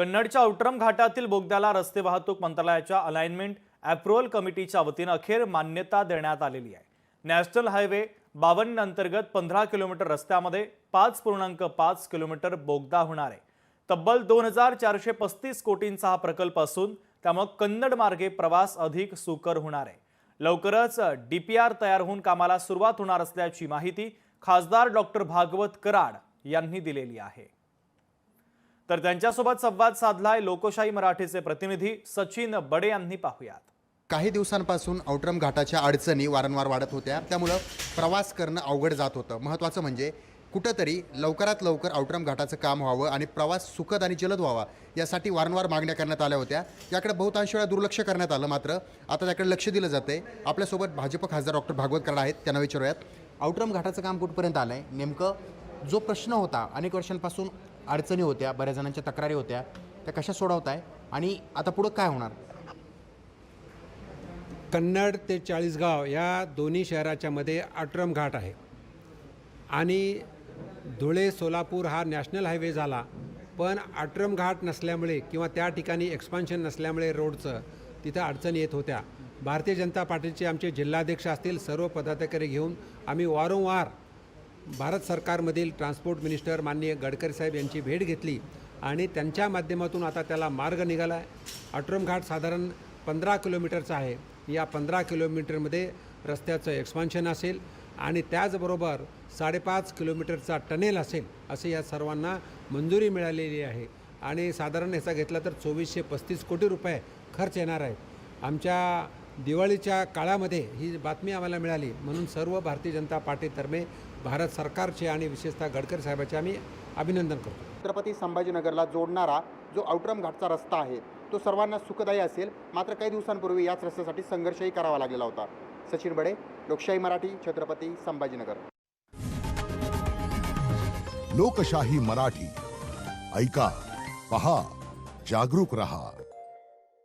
कन्नडच्या औट्रम घाटातील बोगद्याला रस्ते वाहतूक मंत्रालयाच्या अलाइनमेंट अप्रुव्हल कमिटीच्या वतीनं अखेर मान्यता देण्यात आलेली आहे. नॅशनल हायवे बावन्न अंतर्गत पंधरा किलोमीटर रस्त्यामध्ये पाच पूर्णांक पाच किलोमीटर बोगदा होणार आहे. तब्बल दोन हजार चारशे पस्तीस कोटींचा हा प्रकल्प असून त्यामुळे कन्नड मार्गे प्रवास अधिक सुकर होणार आहे. लवकरच डीपीआर तयार होऊन कामाला सुरुवात होणार असल्याची माहिती खासदार डॉक्टर भागवत कराड यांनी दिलेली आहे. तर त्यांच्यासोबत संवाद साधलाय लोकशाही मराठीचे प्रतिनिधी सचिन बडे यांनी पाहूयात. काही दिवसांपासून औट्रम घाटाच्या अडचणी वारंवार वाढत होत्या. त्यामुळं प्रवास करणं अवघड जात होतं. महत्त्वाचं म्हणजे कुठंतरी लवकरात लवकर औट्रम घाटाचं काम व्हावं आणि प्रवास सुखद आणि जलद व्हावा यासाठी वारंवार मागण्या करण्यात आल्या होत्या. याकडे बहुतांश वेळा दुर्लक्ष करण्यात आलं मात्र आता त्याकडे लक्ष दिलं जाते आपल्यासोबत भाजप खासदार डॉक्टर भागवत कराड आहेत. त्यांना विचारूयात. औट्रम घाटाचं काम कुठपर्यंत आलं आहे नेमकं जो प्रश्न होता अनेक वर्षांपासून अडचणी होत्या बऱ्याच जणांच्या तक्रारी होत्या त्या कशा सोडवत आहे आणि आता पुढं काय होणार? कन्नड ते चाळीसगाव या दोन्ही शहराच्या मध्ये आट्रम घाट आहे. आणि धुळे सोलापूर हा नॅशनल हायवे झाला पण आट्रम घाट नसल्यामुळे किंवा त्या ठिकाणी एक्सपान्शन नसल्यामुळे रोडचं तिथं अडचणी येत होत्या. भारतीय जनता पार्टीचे आमचे जिल्हाध्यक्ष असतील सर्व पदाधिकारी घेऊन आम्ही वारंवार भारत सरकारमधील ट्रान्सपोर्ट मिनिस्टर माननीय गडकरी साहेब यांची भेट घेतली आणि त्यांच्या माध्यमातून आता त्याला मार्ग निघाला आहे. अट्रम घाट साधारण पंधरा किलोमीटरचा आहे. या पंधरा किलोमीटरमध्ये रस्त्याचं एक्सपान्शन असेल आणि त्याचबरोबर साडेपाच किलोमीटरचा टनेल असेल असे या सर्वांना मंजुरी मिळालेली आहे. आणि साधारण ह्याचा घेतला तर चोवीसशे पस्तीस कोटी रुपये खर्च येणार आहे. आमच्या दिवाळीच्या काळामध्ये ही बातमी आम्हाला मिळाली. म्हणून सर्व भारतीय जनता पार्टीतर्फे भारत सरकारचे आणि विशेषतः गडकरी साहेबांचे आम्ही अभिनंदन करतो. छत्रपती संभाजीनगरला जोडणारा जो औट्रम घाटचा रस्ता आहे तो सर्वांना सुखदायी असेल. मात्र काही दिवसांपूर्वी याच रस्त्यासाठी संघर्षही करावा लागलेला होता. सचिन बडे लोकशाही मराठी छत्रपती संभाजीनगर. लोकशाही मराठी. ऐका पहा जागरूक रहा.